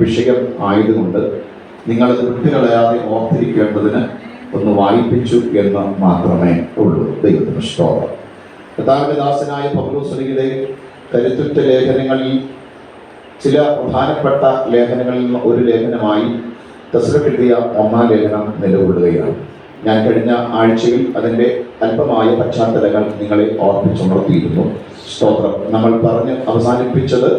വിഷയം ആയതുകൊണ്ട് നിങ്ങൾ വിട്ടുകളയാതെ ഓർത്തിരിക്കേണ്ടതിന് ഒന്ന് വായിപ്പിച്ചു എന്ന് മാത്രമേ ഉള്ളൂ. ദൈവത്തിന് സ്തോത്രം. കർത്താവിന്റെ ദാസനായ പൗലോസ്ലിയുടെ കരുത്തുറ്റ ലേഖനങ്ങളിൽ ചില പ്രധാനപ്പെട്ട ലേഖനങ്ങളിൽ ഒരു ലേഖനമായി ദസറക്കെഴുതിയ ഒന്നാം ലേഖനം നിലകൊള്ളുകയാണ്. ഞാൻ കഴിഞ്ഞ ആഴ്ചയിൽ അതിന്റെ അല്പമായ പശ്ചാത്തലങ്ങൾ നിങ്ങളെ ഓർമ്മിച്ചുണർത്തിയിരുന്നു സ്തോത്രം. നമ്മൾ പറഞ്ഞ് അവസാനിപ്പിച്ചത്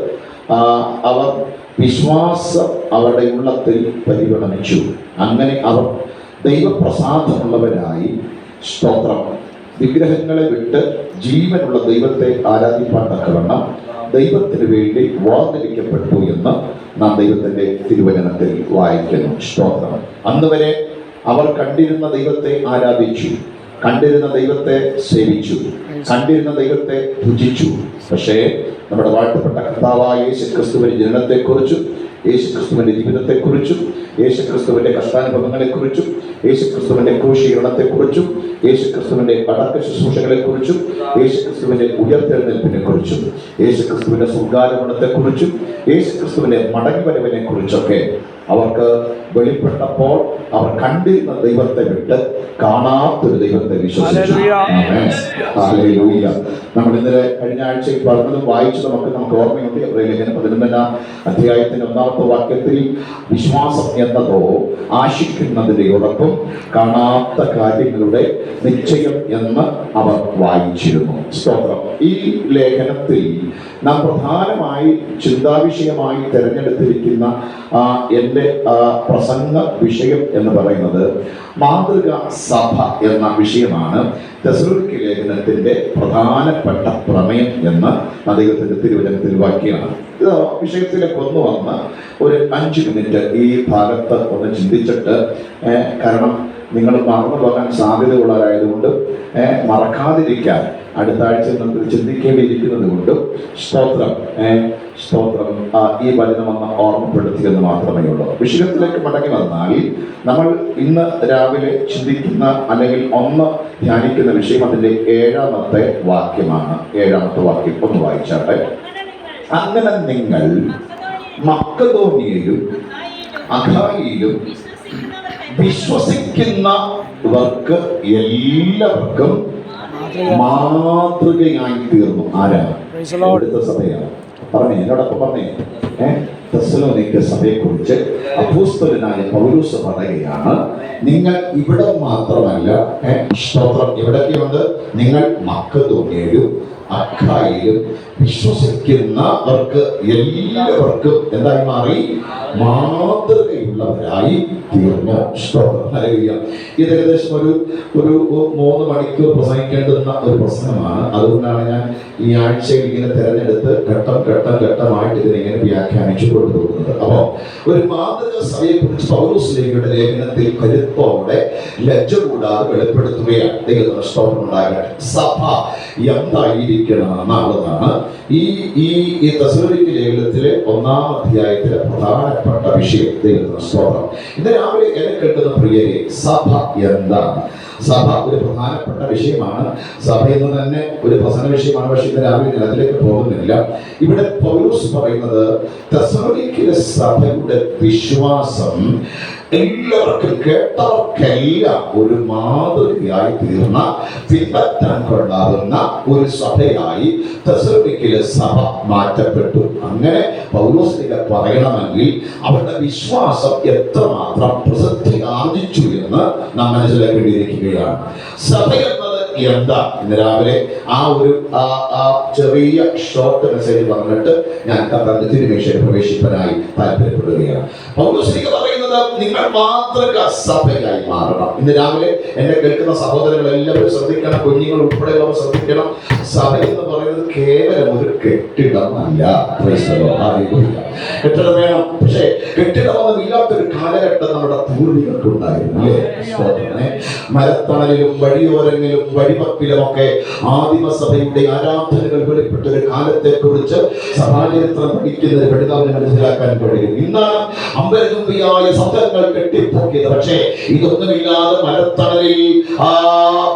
അവർ വിശ്വാസം അവരുടെ ഉള്ളത്തിൽ പരിഗണിച്ചു അങ്ങനെ അവർ ദൈവപ്രസാദമുള്ളവരായി സ്തോത്രം. വിഗ്രഹങ്ങളെ വിട്ട് ജീവനുള്ള ദൈവത്തെ ആരാധിപ്പാൻ തക്കവണ്ണം ദൈവത്തിന് വേണ്ടി വാർത്തിരിക്കപ്പെട്ടു എന്ന് നാം ദൈവത്തിന്റെ തിരുവചനത്തിൽ വായിക്കുന്നു. സ്തോത്രം. അന്ന് വരെ അവർ കണ്ടിരുന്ന ദൈവത്തെ ആരാധിച്ചു. കണ്ടിരുന്ന ദൈവത്തെ സേവിച്ചു. കണ്ടിരുന്ന ദൈവത്തെ ഭുജിച്ചു പക്ഷേ നമ്മുടെ വാഴ്ത്തപ്പെട്ട കർത്താവായ യേശു ക്രിസ്തുവിന്റെ ജനനത്തെക്കുറിച്ചും യേശു ക്രിസ്തുവിന്റെ ജീവിതത്തെക്കുറിച്ചും യേശു ക്രിസ്തുവിന്റെ കഷ്ടാനുഭവങ്ങളെക്കുറിച്ചും യേശു ക്രിസ്തുവിന്റെ ക്രൂശീകരണത്തെക്കുറിച്ചും യേശു ക്രിസ്തുവിന്റെ അടക്ക ശുശ്രൂഷകളെക്കുറിച്ചും യേശു ക്രിസ്തുവിന്റെ ഉയർത്തെഴുന്നേൽപ്പിനെ കുറിച്ചും യേശു ക്രിസ്തുവിന്റെ സുഗാരഗുണത്തെക്കുറിച്ചും യേശു ക്രിസ്തുവിന്റെ മടങ്ങിവരവിനെ കുറിച്ചൊക്കെ അവർക്ക് വെളിപ്പെട്ടപ്പോൾ അവർ കണ്ടിരുന്ന ദൈവത്തെ വിട്ട് കാണാത്തൊരു ദൈവത്തെ വിശ്വസിച്ചു. നമ്മൾ ഇന്നലെ കഴിഞ്ഞ ആഴ്ചയിൽ പറഞ്ഞതും വായിച്ചതും ഒക്കെ നമുക്ക് ഓർമ്മയുണ്ട്. എബ്രായ പതിനൊന്നല്ല പതിനൊന്നാം അധ്യായത്തിന്റെ ഒന്നാമത്തെ വാക്യത്തിൽ വിശ്വാസം എന്നതോ ആശിക്കുന്നതിന്റെ ഉറപ്പും കാണാത്ത കാര്യങ്ങളുടെ നിശ്ചയം എന്ന് അവർ വായിച്ചിരുന്നു. സ്തോത്രം. ഈ ലേഖനത്തിൽ നാം പ്രധാനമായി ചിന്താവിഷയമായി തിരഞ്ഞെടുത്തിരിക്കുന്ന എന്റെ പ്രസംഗ വിഷയം എന്ന് പറയുന്നത് മാതൃക സഭ എന്ന വിഷയമാണ്. തെസലോനിക്ക ലേഖനത്തിന്റെ പ്രധാനപ്പെട്ട പ്രമേയം എന്ന് അദ്ദേഹത്തിന്റെ തിരുവചനത്തിൽ വാക്യമാണ്. ഇത് വിഷയത്തിലേക്ക് ഒന്ന് വന്ന് ഒരു അഞ്ച് മിനിറ്റ് ഈ ഭാഗത്ത് ഒന്ന് ചിന്തിച്ചിട്ട് കാരണം നിങ്ങൾ മറന്നു പോകാൻ സാധ്യതയുള്ളവരായതുകൊണ്ട് മറക്കാതിരിക്കാൻ അടുത്ത ആഴ്ച നമ്മൾ ചിന്തിക്കേണ്ടിയിരിക്കുന്നത് കൊണ്ട് സ്തോത്രം സ്തോത്രം. ഈ വചനമെന്ന് ഓർമ്മപ്പെടുത്തിയെന്ന് മാത്രമേ ഉള്ളൂ. വിഷയത്തിലേക്ക് മടങ്ങി വന്നാൽ നമ്മൾ ഇന്ന് രാവിലെ ചിന്തിക്കുന്ന അല്ലെങ്കിൽ ഒന്ന് ധ്യാനിക്കുന്ന വിഷയം അതിന്റെ ഏഴാമത്തെ വാക്യമാണ്. ഏഴാമത്തെ വാക്യം ഒന്ന് വായിച്ചാട്ടെ. അങ്ങനെ നിങ്ങൾ മക്കതോനിയയിലും അഖായിലും വിശ്വസിക്കുന്നവർക്ക് എല്ലാവർക്കും മാതൃകയായി തീർന്നു. ആരാ? Praise the Lord. ഇവിടുത്തെ സഭയാണ്. പറഞ്ഞേ എന്നോടൊപ്പം പറഞ്ഞേ. ഏഹ് തെസ്സലോനിക്ക സഭയെക്കുറിച്ച് അപ്പോസ്തലനായ പൗരൂസ് പറയുകയാണ് നിങ്ങൾ ഇവിടെ മാത്രമല്ല സ്തോത്രം. എവിടെയൊക്കെയുണ്ട്? നിങ്ങൾ മക്കതോണിയയിലും അഖായിലും വിശ്വസിക്കുന്നവർക്ക് എല്ലാവർക്കും എന്തായി മാറി? മാതൃകയുള്ളവരായി തീർന്നു. ഇത് ഏകദേശം ഒരു ഒരു മൂന്ന് മണിക്കൂർ പ്രസംഗിക്കേണ്ടുന്ന ഒരു പ്രശ്നമാണ് അതുകൊണ്ടാണ് ഞാൻ ഈ ആഴ്ചയിൽ ഇങ്ങനെ തിരഞ്ഞെടുത്ത് ഘട്ടം ഘട്ടം ഘട്ടമായിട്ട് ഇതിനെ വ്യാഖ്യാനിച്ചു കൊണ്ടുപോകുന്നത്. അപ്പോൾ ഒരു മാതൃക സഭയെ കുറിച്ച് പൗരസ്ലേഖയുടെ ലേഖനത്തിൽ കരുത്തോടെ ലജ്ജ കൂടാതെ വെളിപ്പെടുത്തുകയാണ്. സ്തോത്രം ഉണ്ടാകട്ടെ. സഭ എന്തായിരിക്കണം എന്നുള്ളതാണ് ഈ ഈ ഈ തസ്വരിക്ക് ലേഖനത്തിലെ ഒന്നാം അധ്യായത്തിലെ പ്രധാനപ്പെട്ട വിഷയം സ്തോത്രം. ഇന്ന് രാവിലെ എന്നെ കേട്ടുന്ന പ്രിയരെ സഭ എന്താണ്? സഭ ഒരു പ്രധാനപ്പെട്ട വിഷയമാണ്. സഭ എന്ന് തന്നെ ഒരു പ്രസന്ന വിഷയമാണ്. പക്ഷേ ഇന്ന് രാവിലെ അതിലേക്ക് പോകുന്നില്ല. ഇവിടെ പൗലൂസ് പറയുന്നത് തെസലോനിക്കയിലെ സഭയുടെ വിശ്വാസം എല്ലാവർക്കും കേട്ടവർക്കെല്ലാം ഒരു മാതൃകയായി തീർന്ന പിൻപറ്റാൻ കൊള്ളാവുന്ന ഒരു സഭയായി തെസലോനിക്കയിലെ സഭ മാറ്റപ്പെട്ടു. അങ്ങനെ പൗലോസിനെ പറയണമെങ്കിൽ അവരുടെ വിശ്വാസം എത്രമാത്രം പ്രസിദ്ധി ആർജിച്ചു എന്ന് നാം മനസ്സിലാക്കേണ്ടിയിരിക്കുകയാണ്. സഭ എന്നത് എന്താ? ഇന്ന് രാവിലെ ആ ഒരു ചെറിയ ഷോർട്ട് മെസ്സേജ് പറഞ്ഞിട്ട് ഞാൻ കർത്താവിന്റെ നിമിഷം പ്രവേശിപ്പനായി താല്പര്യപ്പെടുകയാണ്. പൗലോസ്ലിക ജീവിതം നിങ്ങൾ മാതൃക സഭയായി മാറണം. ഇന്ന് രാവിലെ എന്നെ കേൾക്കുന്ന സഹോദരങ്ങൾ എല്ലാവരും ശ്രദ്ധിക്കണം കുഞ്ഞുങ്ങൾ ഉൾപ്പെടെയുള്ളവർ ശ്രദ്ധിക്കണം. സഭ എന്ന് പറയുന്നത് കേവലം ഒരു കെട്ടിടമല്ല. കെട്ടിടം വേണം. പക്ഷേ കെട്ടിടമൊന്നും ഇല്ലാത്തൊരു കാലഘട്ടം നമ്മുടെ പൂർവികർക്കുണ്ടായിരുന്നു അല്ലേ? സ്തോത്രമേ. മരത്തണലിലും വഴിയോരങ്ങളിലും വഴിപപ്പിലും ഒക്കെ ആദിമസഭയുടെ ആരാധനകൾ വെളിപ്പെട്ട ഒരു കാലത്തെ കുറിച്ച് സഭാചരിത്രം പഠിക്കുന്ന പഠിതാവിനെ മനസ്സിലാക്കാൻ കഴിയും. ഇന്നാണ് അമ്പരതുമ്പിയായ ശബ്ദങ്ങൾ കെട്ടിപ്പൊക്കിയത്. പക്ഷേ ഇതൊന്നുമില്ലാതെ മരത്തണലിൽ ആ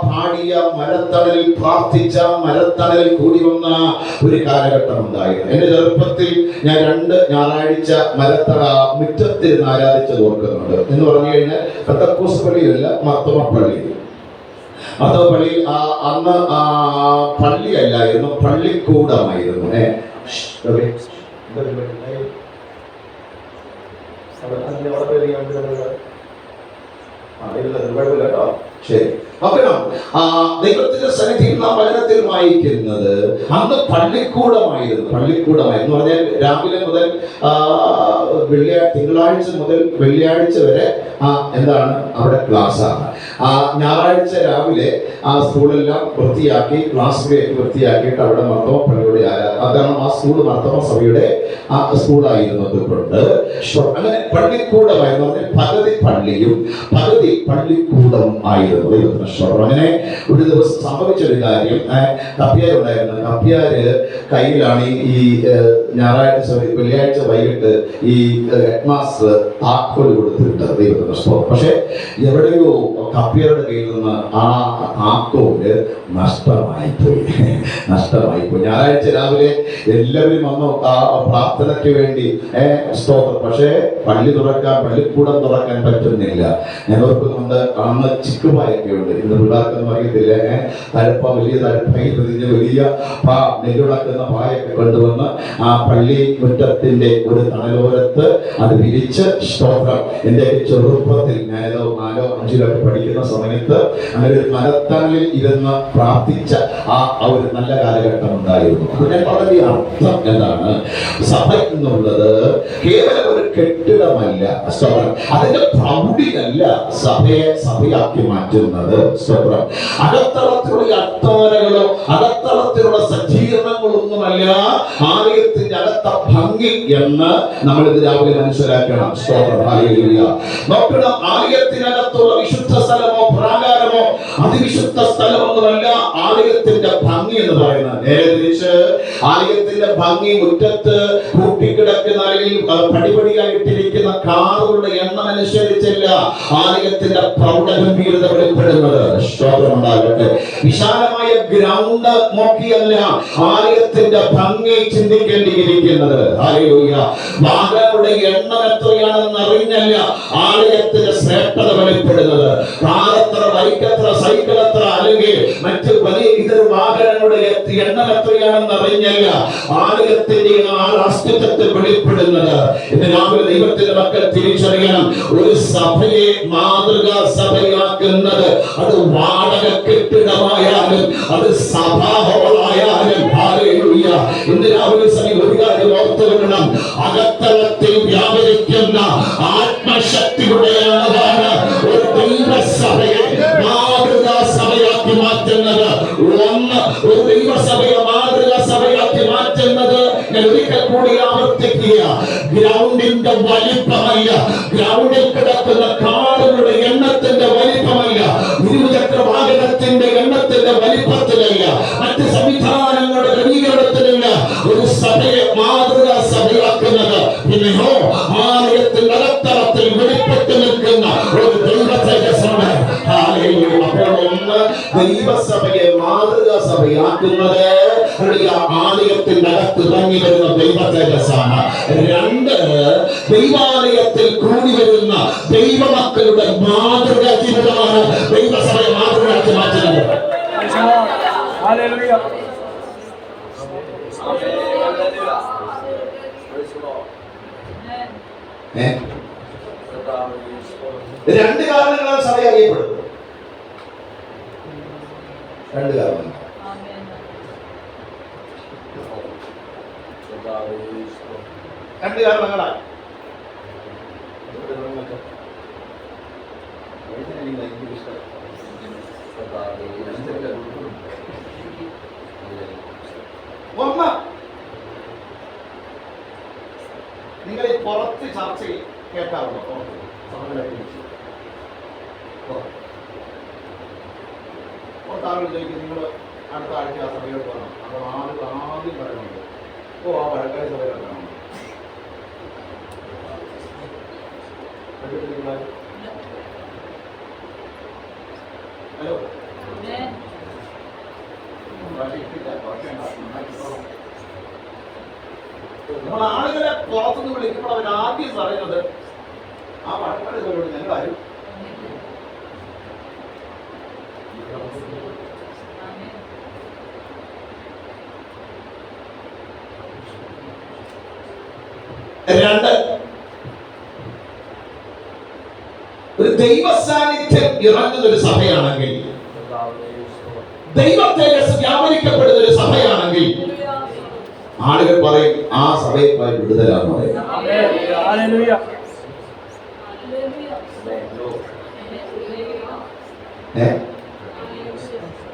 പാടിയ മരത്തണലിൽ പ്രാർത്ഥിച്ച മരത്തണലിൽ കൂടി വന്ന ഒരു കാലഘട്ടം ഉണ്ടായിരുന്നു. എന്റെ ചെറുപ്പത്തിൽ ഞാൻ രണ്ട് ഞായറാഴ്ച മരത്തട മുറ്റത്തിരുന്ന് ആരാധിച്ചത് ഓർക്കുന്നുണ്ട്. എന്ന് പറഞ്ഞു കഴിഞ്ഞാൽ കത്തക്കൂസ് പള്ളിയല്ല മർത്തമ പള്ളി. മർത്തമ പള്ളി ആ അന്ന് ആ പള്ളിയല്ലായിരുന്നു പള്ളിക്കൂടമായിരുന്നു. ഏ? ദൈവത്തിന്റെ സന്നിധിയിൽ നാം വചനത്തിൽ വായിക്കുന്നത് അന്ന് പള്ളിക്കൂടമായിരുന്നു. പള്ളിക്കൂടമായിരുന്നു പറഞ്ഞാൽ രാവിലെ മുതൽ വെള്ളിയാഴ്ച തിങ്കളാഴ്ച മുതൽ വെള്ളിയാഴ്ച വരെ ആ എന്താണ്? അവിടെ ക്ലാസ് ആണ് ആ ഞായറാഴ്ച രാവിലെ ആ സ്കൂളെല്ലാം വൃത്തിയാക്കി ക്ലാസ് വൃത്തിയാക്കിയിട്ട് അവിടെ മർത്തമ പള്ളിയുടെ അതാണ് ആ സ്കൂൾ മർത്തമ സഭയുടെ ആ സ്കൂളായിരുന്നത് കൊണ്ട്. അങ്ങനെ പള്ളിക്കൂടമായിരുന്നു പറഞ്ഞാൽ പകുതി പള്ളിയും പകുതി പള്ളിക്കൂടവും ആയിരുന്നു. അങ്ങനെ ഒരു ദിവസം സംഭവിച്ച ഒരു കാര്യം കപ്പ്യാർ ഉണ്ടായിരുന്നു കപ്പ്യാര് കയ്യിലാണ് ഈ- ഞായറാഴ്ച വെള്ളിയാഴ്ച വൈകിട്ട് ഈ ഹെഡ് മാസ്റ്റർ താക്കോൽ കൊടുത്തിട്ടുണ്ട് ഷോർ പക്ഷെ എവിടെയോ കപ്പ്യാരുടെ കയ്യിൽ നിന്ന് ആ താക്കോൽ നഷ്ടമായി പോയി നഷ്ടമായി പോയി ഞായറാഴ്ച രാവിലെ എല്ലാവരും വന്നു ആ പ്രാർത്ഥനയ്ക്ക് വേണ്ടി ഏ സ്തോത്രം. പക്ഷേ പള്ളി തുറക്കാൻ പള്ളിക്കൂടം തുറക്കാൻ പറ്റുന്നില്ല. ഞാൻ ഓർക്കുന്നുണ്ട് അന്ന് ചിക്കുപായൊക്കെ ഉണ്ട്. ഇന്ന് പിള്ളേർക്കൊന്നും അറിയത്തില്ല ഏഹ് തലപ്പ വലിയ തലപ്പയിൽ പൊതിഞ്ഞ് വലിയ പാ നെല്ലുടക്കുന്ന പായൊക്കെ കൊണ്ടുവന്ന് ആ പള്ളി മുറ്റത്തിന്റെ ഒരു തണലോരത്ത് അത് വിരിച്ച് സ്തോത്രം. എന്റെ ചെറുപ്പത്തിൽ ഞാനേതോ നാലോ അഞ്ചിലോ ഒക്കെ പഠിക്കുന്ന സമയത്ത് അങ്ങനെ മരത്തണലിൽ ഇരുന്ന് പ്രാർത്ഥിച്ച ആ ഒരു നല്ല കാലഘട്ടം ഉണ്ടായിരുന്നു. അതിനെ പറഞ്ഞ അർത്ഥം എന്താണ്? സഭ എന്നുള്ളത് കേവലം ഒരു കെട്ടിടമല്ല അതിന്റെ പ്രൗഢിയല്ല സഭയെ സഭയാക്കി മാറ്റുന്നത് അകത്തളത്തിലുള്ള അത്താരകളോ അകത്തളത്തിലുള്ള സജ്ജീകരണങ്ങളൊന്നുമല്ല ആലയത്തിന്റെ അകത്ത ഭംഗി എന്ന് നമ്മൾ ഇത് രാവിലെ മനസ്സിലാക്കണം. സ്തോത്രം നോക്കണം ആലയത്തിനകത്തുള്ള വിശുദ്ധ സ്ഥലമോ പ്രാകാരമോ അതിവിശുദ്ധ സ്ഥലമൊന്നുമല്ല. ആലയത്തിന്റെ ഭംഗി എന്ന് പറയുന്നത്. നേരെ തിരിച്ച് ആലയത്തിന്റെ ഭംഗി മുറ്റത്ത് കൂട്ടിക്കിടക്കുന്ന അല്ലെങ്കിൽ പടിപടിയായിട്ടിരിക്കുന്ന കാറുകളുടെ എണ്ണം അനുസരിച്ചല്ല ആലയത്തിന്റെ പ്രൗഢഗംഭീരത വെളിപ്പെടുന്നത് ശ്രോതമുണ്ടാകട്ടെ വിശാലമായ ഗ്രൗണ്ട് നോക്കിയല്ല ആലയത്തിന്റെ ഭംഗി ചിന്തിക്കേണ്ടിയിരിക്കുന്നത്. ഹല്ലേലൂയ. വാഹനങ്ങളുടെ എണ്ണം എത്രയാണെന്ന് അറിഞ്ഞല്ല ആലയത്തിന്റെ ശ്രേഷ്ഠത വെളിപ്പെടുന്നത്. കാറത്ര ബൈക്കത്ര സൈക്കിൾ എത്ര അല്ലെങ്കിൽ മറ്റ് വലിയ ഇതര വാഹനങ്ങളുടെ എണ്ണം എത്രയാണെന്ന് അറിഞ്ഞല്ല. ആലയത്തിന്റെ ആ അസ്തിത്വത്തിൽ വെളിപ്പെടുന്നത്. ഇന്ന് രാവിലെ ദൈവത്തിന്റെ മക്കൾ തിരിച്ചറിയണം. ഒരു സഭയെ മാതൃകാ സഭയാക്കുന്നത് അത് വാടക കെട്ടിടമായാലും അത് സഭാ ഹോളായാലും. ഇന്ന് രാവിലെ സമയം ഒരു കാര്യം ഓർത്തു അകത്തളത്തിൽ വ്യാപരിക്കുന്ന ആത്മശക്തിയുടെ గ్రౌండ్ ఇంత బలిపమయ్యా గ్రౌండ్ ఎక్కడ മാതൃകാ സഭയാക്കുന്നത് ആലയത്തിന്റെ അകത്ത് ഇറങ്ങി വരുന്ന ദൈവ തേജസ്സാണ് രണ്ട് ദൈവാലയത്തിൽ കൂടി വരുന്ന ദൈവമക്കളുടെ മാതൃക ജീവിതമാണ് ദൈവസഭയെ മാതൃകയാക്കി മാറ്റുന്നത്. രണ്ട് കാരണങ്ങളാണ് സഭ അറിയപ്പെടും രണ്ട് കാരണം രണ്ട് കാരണങ്ങളാ ഒന്ന് നിങ്ങൾ ഈ പുറത്ത് ചർച്ച കേൾക്കാറുണ്ടോ? പുറത്ത് സമയത്ത് ആളുകൾ ചോദിക്കും നിങ്ങൾ അടുത്ത ആഴ്ച ആ സഭയോട് പറഞ്ഞു അപ്പോൾ ആദ്യം ആദ്യം പറയുന്നത് ഓ ആ വഴക്കായ സഭയിൽ കേട്ടിട്ടില്ലേ? ഹലോ? നമ്മൾ ആളുകളെ പുറത്തുനിന്ന് വിളിക്കുമ്പോൾ അവർ ആദ്യം പറയുന്നത് ആ വഴക്കടകളോട് ഞങ്ങൾ ആരും രണ്ട് ഒരു ദൈവ സാന്നിധ്യം ഇറങ്ങുന്ന ഒരു സഭയാണെങ്കിൽ ദൈവ തേജസ് വ്യാപരിക്കപ്പെടുന്ന ഒരു സഭയാണെങ്കിൽ ആളുകൾ പറയും ആ സഭയെ പോയി വിടുതലാന്ന് പറയും.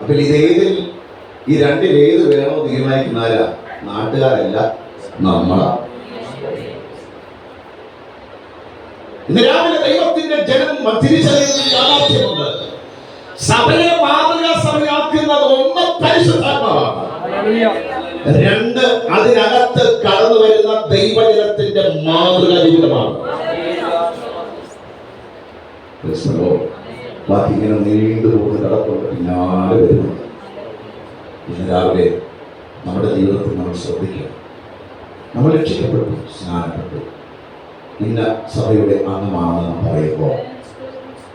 അപ്പൊ ഇതേതിൽ ഈ രണ്ടിൽ ഏത് വേണോ തീരുമാനിക്കുന്ന ആരാ നാട്ടുകാരല്ല നമ്മളാ. ഇന്ന് രാവിലെ ദൈവത്തിന്റെ ജനം തിരിച്ചറിയുന്ന യാഥാർത്ഥ്യമുണ്ട്. സഭയെ മാതൃക സഭയാക്കുന്നത് ഒന്ന് പരിശുദ്ധാത്മാവാണ്. രണ്ട് അതിനകത്ത് കടന്നു വരുന്ന ദൈവജനത്തിന്റെ മാതൃക ജീവിതമാണ്. ഇങ്ങനെ നീണ്ടു പോകുന്ന കടപ്പുണ്ട് പിന്നാലെ വരുന്നു. ഇന്ന് രാവിലെ നമ്മുടെ ജീവിതത്തിൽ നമ്മൾ ശ്രദ്ധിക്കുക നമ്മൾ രക്ഷിക്കപ്പെട്ടു സ്നാനപ്പെട്ടു. ഇന്ന സഭയുടെ അംഗമാണെന്ന് പറയുമ്പോൾ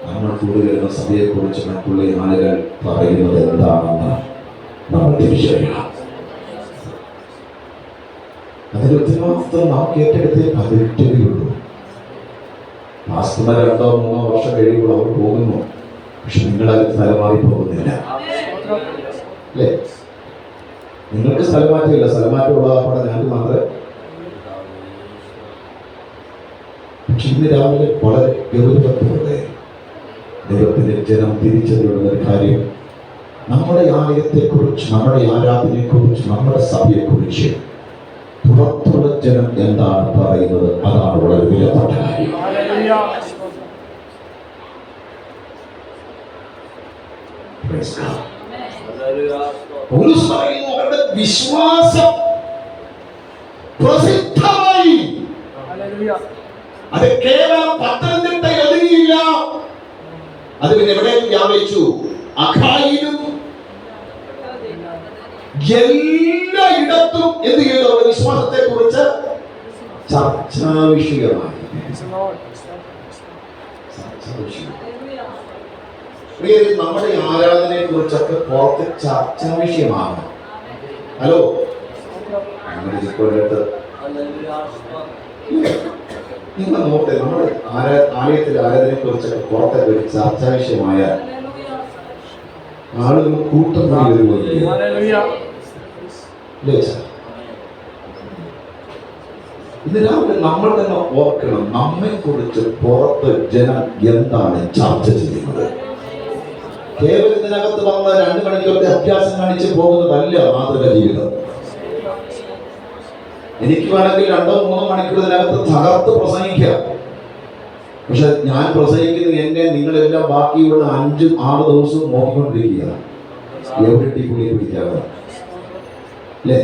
നമ്മൾ കൂടുതലും സഭയെക്കുറിച്ച് മറ്റുള്ള ആളുകൾ പറയുന്നത് എന്താണെന്ന് നമ്മൾ തിരിച്ചറിയണം. അതിൽ ഉത്തരവാദിത്വം നാം ഏറ്റെടുത്തേ പതിനെട്ടുകയുള്ളൂ മാസത്തിന് രണ്ടോ മൂന്നോ വർഷം കഴിയുമ്പോൾ അവർ പോകുന്നു. പക്ഷെ നിങ്ങളത് സ്ഥലം മാറി പോകുന്നില്ല അല്ലേ? നിങ്ങൾക്ക് സ്ഥലമാറ്റമില്ല സ്ഥലമാറ്റമുള്ള അവിടെ ഞങ്ങൾക്ക് മാത്രമേ ഇന്ന് രാവിലെ വളരെ ഗൗരവത്തോടെ ദൈവത്തിന്റെ ജനം തിരിച്ചറിയുള്ള ഒരു കാര്യം. നമ്മുടെ ആലയത്തെക്കുറിച്ച് നമ്മുടെ ആരാധനയെക്കുറിച്ച് നമ്മുടെ സഭയെക്കുറിച്ച് പുറത്തുള്ള ജനം എന്താണ് പറയുന്നത്? അതാണ് വളരെ വിലപ്പെട്ട കാര്യം. അവരുടെ വിശ്വാസം പ്രസിദ്ധമായി. അത് കേവലം പത്തനംതിട്ട ഒതുങ്ങിയില്ല അത് പിന്നെ എവിടെയും വ്യാപിച്ചു അഖായിലും എല്ലായിടത്തും എന്ത് ചെയ്തു അവരുടെ വിശ്വാസത്തെ കുറിച്ച് ചർച്ചാ വിഷയമായി നമ്മുടെ ആരാധനയെ കുറിച്ചൊക്കെ പുറത്ത് ചർച്ചാ വിഷയമാണ് ഹലോ അങ്ങനെ നിങ്ങൾ നോക്കട്ടെ നമ്മുടെ ആരാ ആലയത്തിലെ ആരാധനയെ കുറിച്ചൊക്കെ പുറത്തൊക്കെ ഒരു ചർച്ചാ വിഷയമായ ആളുകൾ കൂട്ടം കൂടി വരുമ്പോൾ Hallelujah. രാവിലെ നമ്മൾ തന്നെ ഓർക്കണം നമ്മെ കുറിച്ച് പുറത്ത് ജനം എന്താണ് ചർച്ച ചെയ്യുന്നത്. കേവലത്തിനകത്ത് വന്ന രണ്ട് മണിക്കൂറത്തെ അഭ്യാസം കാണിച്ച് പോകുന്നതല്ല മാതൃക ജീവിതം. എനിക്ക് വേണമെങ്കിൽ രണ്ടോ മൂന്നോ മണിക്കൂർ ഇതിനകത്ത് തകർത്ത് പ്രസംഗിക്കാം. പക്ഷെ ഞാൻ പ്രസംഗിക്കുന്നത് എന്നെ നിങ്ങളെല്ലാം ബാക്കിയുള്ള അഞ്ചും ആറ് ദിവസവും ഇല്ലേ?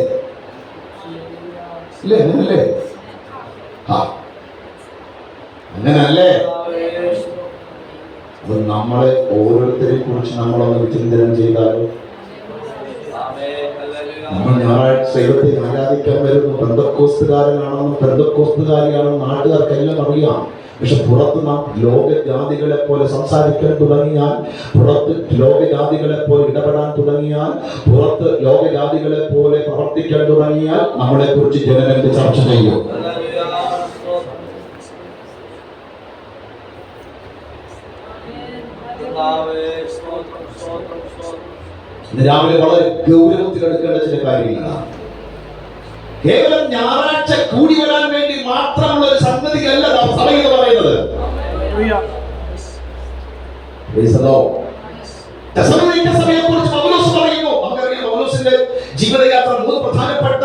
അങ്ങനല്ലേ? അപ്പൊ നമ്മളെ ഓരോരുത്തരെ കുറിച്ച് നമ്മളൊന്ന് വിചിന്തനം ചെയ്താലോ? നമ്മൾ ഞായറാഴ്ച ദൈവത്തെ ആരാധിക്കാൻ വരുന്ന. പെന്തക്കോസ്തുകാരനാണെന്നും പെന്തക്കോസ്തുകാരിയാണെന്നും നാട്ടുകാർക്കെല്ലാം അറിയാം. പക്ഷെ പുറത്ത് നാം ലോകജാതികളെ പോലെ സംസാരിക്കാൻ തുടങ്ങിയാൽ പുറത്ത് ലോകജാതികളെ പോലെ ഇടപെടാൻ തുടങ്ങിയാൽ പുറത്ത് ലോകജാതികളെ പോലെ പ്രവർത്തിക്കാൻ തുടങ്ങിയാൽ നമ്മളെ കുറിച്ച് ജനങ്ങൾക്ക് ചർച്ച ചെയ്യും? രാവിലെ വളരെ ഗൗരവത്തിൽ എടുക്കേണ്ട ചില കാര്യങ്ങളാണ്. കേവലം ഞായറാഴ്ച കൂടി വരാൻ വേണ്ടി മാത്രമുള്ള ഒരു സംഗതിയല്ല സഭയിൽ പറയുന്നത്. സഭയെ കുറിച്ച് പൗലോസ് പറയുന്നു. നമുക്കറിയാം പൗലോസിന്റെ ജീവിതയാത്ര മൂന്ന് പ്രധാനപ്പെട്ട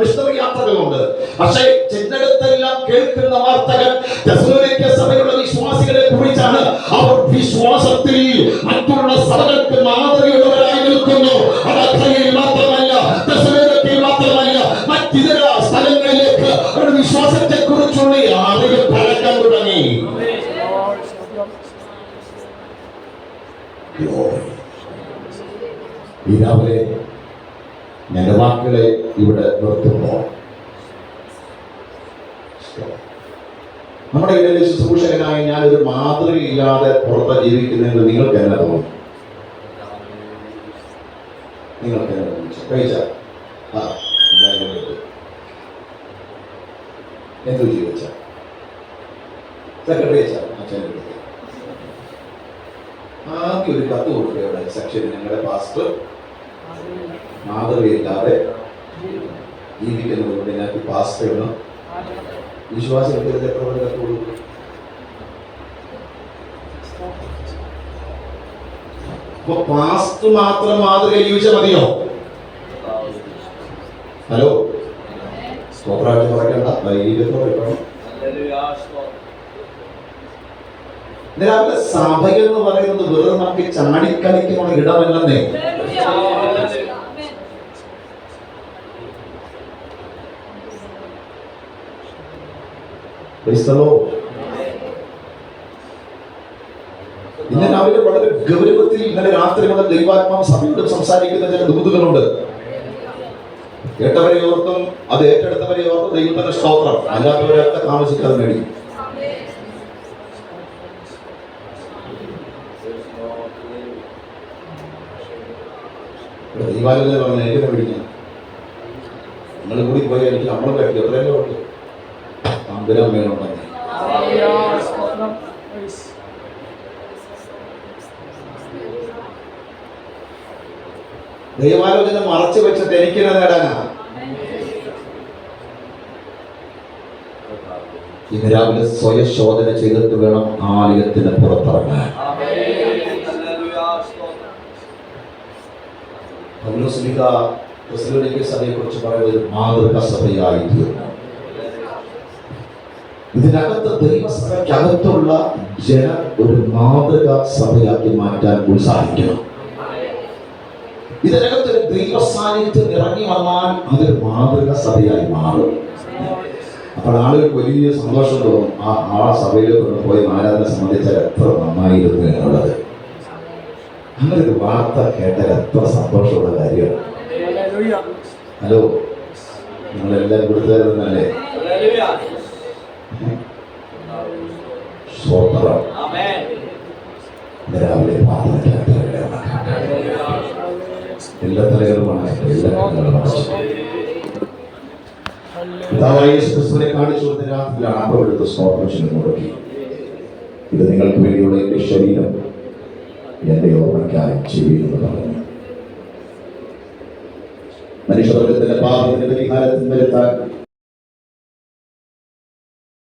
മിഷണറി യാത്രകളുണ്ട്. പക്ഷേ ചെന്നിടത്തെല്ലാം കേൾക്കുന്ന വാർത്തകൾ തെസലോനിക്ക സഭയുടെ വിശ്വാസികളെ കുറിച്ചാണ്. അവർ വിശ്വാസത്തിൽ മറ്റുള്ള സഭകൾക്ക് മാറി മാതൃകയില്ലാതെ പുറത്ത് ജീവിക്കുന്നതെന്ന് നിങ്ങൾക്ക് എന്നെ തോന്നും? നിങ്ങൾക്ക് എന്നെ തോന്നിച്ചു കഴിച്ച. എന്തു ജീവിച്ച സെക്രട്ടറി ഒരു കത്ത് കൊടുക്കുകയുടെ സെക്ഷൻ ഞങ്ങളുടെ പാസ്റ്റർ മാതൃകയില്ലാതെ ജീവിക്കുന്നതുകൊണ്ട് ഞങ്ങൾക്ക് പാസ്റ്റർ ഇത് എത്ര കത്ത് കൊടുക്കും? അപ്പൊ പാസ്റ്റ് മാത്രം മാതൃക ജീവിച്ചാൽ മതിയോ? ഹലോ? സ്തോത്രാഴ്ച പറയണ്ട വൈകിട്ട് പറയണം രാവിലെ സഭ എന്ന് പറയുന്നത് വെറുതെ നമുക്ക് ചാടിക്കളിക്കുന്ന ഇടമല്ലെന്നേ. Praise ഇന്ന് രാവിലെ വളരെ ഗൗരവത്തിൽ ഇന്നലെ രാത്രി മുതൽ ദൈവാത്മാവ് സമീപം സംസാരിക്കുന്ന ചില ദൂതുകളുണ്ട് കേട്ടവരെ ഓർത്തും അത് ഏറ്റെടുത്തവരെ ഓർത്തും ദൈവത്തിന്റെ സ്തോത്രം. അല്ലാത്തവരൊക്കെ താമസിക്കാതെ മേടിക്കും ദൈവാലയം പറഞ്ഞ ഏറ്റവും മേടിക്കണം നിങ്ങൾ കൂടി പോയാൽ എനിക്ക് നമ്മളെ പറ്റി എത്രയല്ലോ ഉണ്ട്. തമ്പുരാൻ വേണം Hallelujah, സ്തോത്രം. Praise. ദൈവാലോചന മറച്ചു വെച്ച തനിക്കിനെ നേടാനാ. ഇന്ന് രാവിലെ സ്വയശോധന ചെയ്തിട്ട് വേണം ആലയത്തിന് പുറത്തിറങ്ങാൻ. സഭയെക്കുറിച്ച് പറയുന്നത് മാതൃക സഭയായി ഇതിനകത്ത് ദൈവസഭയ്ക്കകത്തുള്ള ജന ഒരു മാതൃക സഭയാക്കി മാറ്റാൻ ഉത്സാഹിക്കണം. ഇതിനകത്ത് ഒരു ദൈവ സാന്നിധ്യം ഇറങ്ങി വന്നാൽ അതൊരു മാതൃക സഭയായി മാറും. അപ്പോൾ ആളുകൾക്ക് വലിയ സന്തോഷം തോന്നും. ആ ആ സഭയിലേക്ക് പോയി ആരാധന സംബന്ധിച്ചാൽ എത്ര നന്നായിരുന്നു എന്നുള്ളത്. അങ്ങനെ ഒരു വാർത്ത കേട്ടാൽ എത്ര സന്തോഷമുള്ള കാര്യമാണ്. ഹലോ നിങ്ങളെല്ലാം കൊടുത്തായിരുന്നല്ലേ സ്വോത്രം രാവിലെ തലകളെ വണങ്ങട്ടെ. എല്ലാ തലകളുമാണ് എല്ലാ. പിതാവായ കാണിച്ചു കൊടുത്ത രാത്രിയിലാണ് അപ്പം എടുത്ത് സ്തോത്രം ഇത് നിങ്ങൾക്ക് വേണ്ടിയുള്ള എന്റെ ശരീരം എന്റെ ഓർമ്മയ്ക്കായി ചെയ്യുമെന്ന് പറഞ്ഞു. മനുഷ്യവർഗത്തിന്റെ പാപത്തിന്റെ പരിഹാരത്തിന് വരുത്താൻ